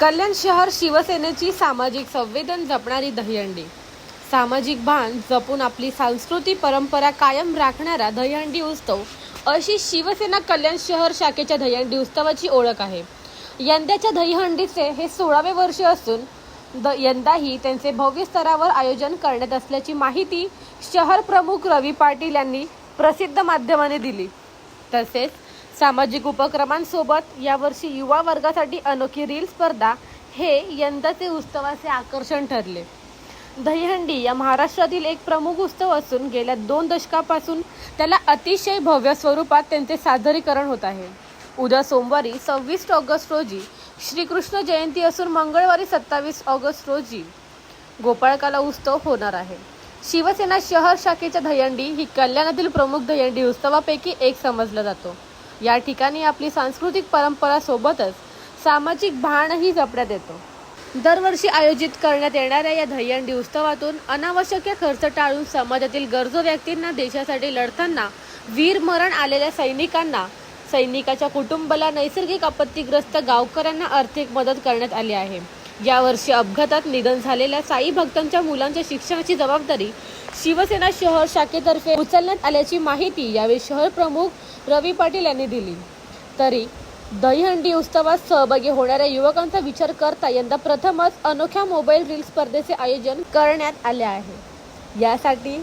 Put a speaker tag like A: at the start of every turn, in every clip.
A: कल्याण शहर शिवसेनेची सामाजिक संवेदन जपणारी दहीहंडी. सामाजिक भान जपून आपली सांस्कृतिक परंपरा कायम राखणारा दहीहंडी उत्सव अशी शिवसेना कल्याण शहर शाखेच्या दहीहंडी उत्सवाची ओळख आहे. यंदाच्या दहीहंडीचे हे सोळावे वर्ष असून द यंदाही त्यांचे भव्य स्तरावर आयोजन करण्यात असल्याची माहिती शहर प्रमुख रवी पाटील यांनी प्रसिद्ध माध्यमाने दिली. तसेच सामाजिक उपक्रमांसोबत यावर्षी युवा वर्गासाठी अनोखी रील स्पर्धा हे यंदाचे उत्सवाचे आकर्षण ठरले. दहीहंडी या महाराष्ट्रातील एक प्रमुख उत्सव असून गेल्या दोन दशकापासून त्याला अतिशय भव्य स्वरूपात त्यांचे सादरीकरण होत आहे. उद्या सोमवारी सव्वीस ऑगस्ट रोजी श्रीकृष्ण जयंती असून मंगळवारी सत्तावीस ऑगस्ट रोजी गोपाळकाला उत्सव होणार आहे. शिवसेना शहर शाखेच्या दहीहंडी ही कल्याणातील प्रमुख दहीहंडी उत्सवापैकी एक समजला जातो. या ठिकाणी आपली सांस्कृतिक परंपरा सोबतच सामाजिक भानही जपण्यात येतो. दरवर्षी आयोजित करण्यात येणाऱ्या या दह्यंडी उत्सवातून अनावश्यक खर्च टाळून समाजातील गरजू व्यक्तींना देशासाठी लढताना वीर मरण आलेल्या सैनिकांना सैनिकाच्या कुटुंबाला नैसर्गिक आपत्तीग्रस्त गावकऱ्यांना आर्थिक मदत करण्यात आली आहे. यावर्षी अपघातात निधन झालेल्या साई भक्तांच्या मुलांच्या शिक्षणाची जबाबदारी शिवसेना शहर शाखेतर्फे उचलण्यात आल्याची माहिती यावेळी शहर प्रमुख रवी पाटील यांनी दिली. तरी दहीहंडी उत्सवात सहभागी होणाऱ्या युवकांचा विचार करता यंदा प्रथमच अनोख्या मोबाईल रील स्पर्धेचे आयोजन करण्यात आले आहे. यासाठी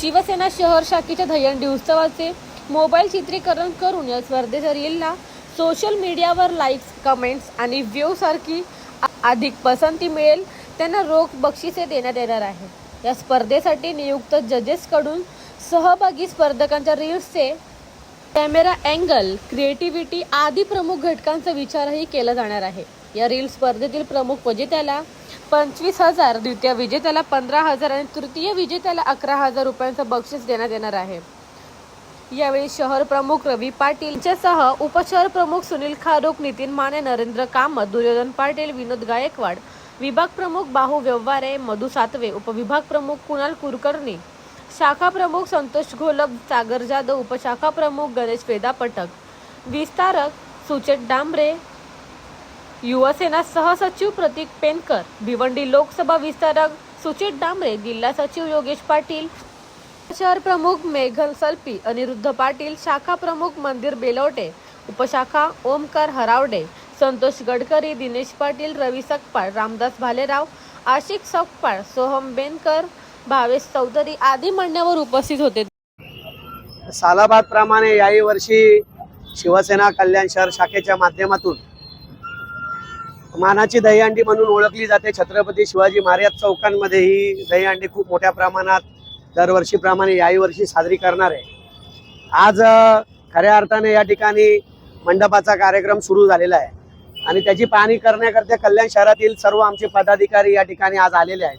A: शिवसेना शहर शाखेच्या दहीहंडी उत्सवाचे मोबाईल चित्रीकरण करून या स्पर्धेच्या रीलला सोशल मीडियावर लाईक्स कमेंट्स आणि व्ह्यू सारखी अधिक पसंती मिळेल त्यांना रोख बक्षिसे देण्यात येणार आहे. या स्पर्धेसाठी नियुक्त जजेसकडून सहभागी स्पर्धकांच्या रील्सचे कॅमेरा अँगल क्रिएटिव्हिटी आदी प्रमुख घटकांचा विचारही केला जाणार आहे. या रील स्पर्धेतील प्रमुख विजेत्याला पंचवीस हजार द्वितीय विजेत्याला पंधरा हजार आणि तृतीय विजेत्याला अकरा हजार रुपयांचं बक्षीस देण्यात येणार आहे. यावेळी शहर प्रमुख रवी पाटील यांच्यासह उपशहर प्रमुख सुनील खारोक नितीन माने नरेंद्र कामत दुर्योधन पाटील विनोद गायकवाड विभाग प्रमुख बाहू व्यवहारे मधु सातवे उपविभाग प्रमुख कुणाल कुलकर्णी शाखा प्रमुख संतोष घोलप सागर जाधव उपशाखा प्रमुख गणेश वेदा पटक विस्तारक सुचेत डांबरे युवसेना सहसचिव प्रतीक पेनकर भिवंडी लोकसभा विस्तारक सुचित डांबरे जिल्हा सचिव योगेश पाटील शहर प्रमुख मेघल सल्पी अनिरुद्ध पाटील शाखा प्रमुख मंदिर बेलवटे उपशाखा ओमकार हरावडे संतोष गडकरी दिनेश पाटील रवी सकपाळ रामदास भालेराव आशिक सकपाळ सोहम बेनकर भावेश चौधरी आदी मान्यवर उपस्थित होते.
B: सालाबाद प्रमाणे याही वर्षी शिवसेना कल्याण शहर शाखेच्या माध्यमातून मानाची दहीहंडी म्हणून ओळखली जाते. छत्रपती शिवाजी महाराज चौकांमध्ये ही दहीहंडी खूप मोठ्या प्रमाणात दरवर्षीप्रमाणे याही वर्षी साजरी करणार आहे. आज खऱ्या अर्थाने या ठिकाणी मंडपाचा कार्यक्रम सुरू झालेला आहे. आणि त्याची पाहणी करण्याकरता कल्याण शहरातील सर्व आमचे पदाधिकारी या ठिकाणी आज आलेले आहेत.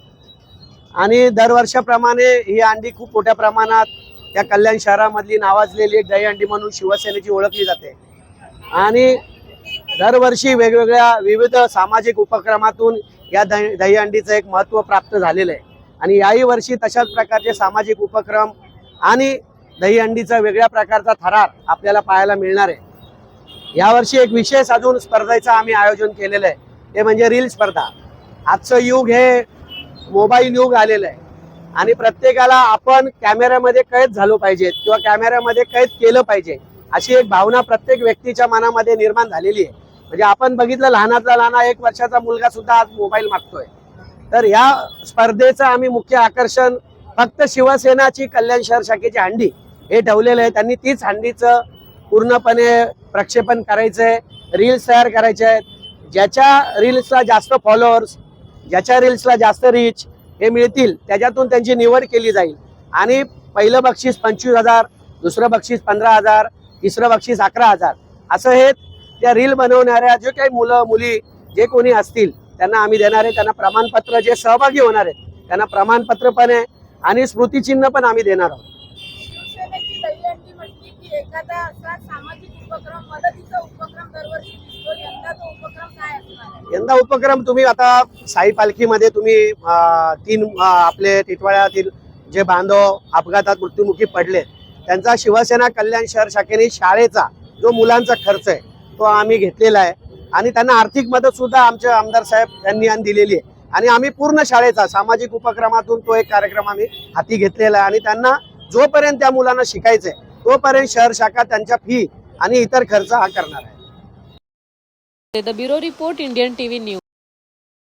B: आणि दरवर्षाप्रमाणे ही अंडी खूप मोठ्या प्रमाणात या कल्याण शहरामधली नावाजलेली दही दहीहंडी म्हणून शिवसेनेची ओळखली जाते. आणि दरवर्षी वेगवेगळ्या विविध सामाजिक उपक्रमातून या दही दहीहंडीचं एक महत्त्व प्राप्त झालेलं आहे. आणि याही वर्षी तशाच प्रकारचे सामाजिक उपक्रम आणि दहीहंडीचा वेगळ्या प्रकारचा थरार आपल्याला पाहायला मिळणार आहे. यावर्षी एक विशेष अजून स्पर्धेचं आम्ही आयोजन केलेलं आहे. ते म्हणजे रील स्पर्धा. आजचं युग हे मोबाईल युग आलेलं आहे. आणि प्रत्येकाला आपण कॅमेऱ्यामध्ये कैद झालो पाहिजे किंवा कॅमेऱ्यामध्ये कैद केलं पाहिजे अशी एक भावना प्रत्येक व्यक्तीच्या मनामध्ये निर्माण झालेली आहे. म्हणजे आपण बघितलं लहानातला लहाना एक वर्षाचा मुलगा सुद्धा आज मोबाईल मागतोय. तर या स्पर्धेचं आम्ही मुख्य आकर्षण फक्त शिवसेनाची कल्याण शहर शाखेची हंडी हे ठेवलेलं आहे. त्यांनी तीच हंडीचं पूर्णपणे प्रक्षेपण करायचं आहे रील्स तयार करायचे आहेत. ज्याच्या रील्सला जास्त फॉलोअर्स ज्याच्या रील्सला जास्त रीच हे मिळतील त्याच्यातून त्यांची निवड केली जाईल. आणि पहिलं बक्षीस पंचवीस हजार दुसरं बक्षीस पंधरा हजार तिसरं बक्षीस अकरा हजार. असं हे त्या रील बनवणाऱ्या जे काही मुलं मुली जे कोणी असतील त्यांना आम्ही देणार आहे. त्यांना प्रमाणपत्र जे सहभागी होणार आहेत त्यांना प्रमाणपत्र पण आहे आणि स्मृतिचिन्ह पण आम्ही देणार आहोत.
C: एखादा असा सामाजिक उपक्रम मदतीचा उपक्रम दरवर्षी दिसतो यंदा तो उपक्रम काय असणार
B: यंदा उपक्रम तुम्ही आता साई पालखीमध्ये तुम्ही तीन आपले टिटवाळ्यातील जे बांधव अपघातात मृत्युमुखी पडले त्यांचा शिवसेना कल्याण शहर शाखेने शाळेचा जो मुलांचा खर्च आहे तो आम्ही घेतलेला आहे. आणि त्यांना आर्थिक मदत सुद्धा आमच्या आमदार साहेब यांनी आणि दिलेली आहे. आणि आम्ही पूर्ण शाळेचा सामाजिक उपक्रमातून तो एक कार्यक्रम आम्ही हाती घेतलेला आहे. आणि त्यांना जोपर्यंत त्या मुलांना शिकायचंय तोपर्यंत शहर शाखा त्यांच्या फी आणि इतर खर्च हा करणार आहे.
A: The bureau report Indian TV news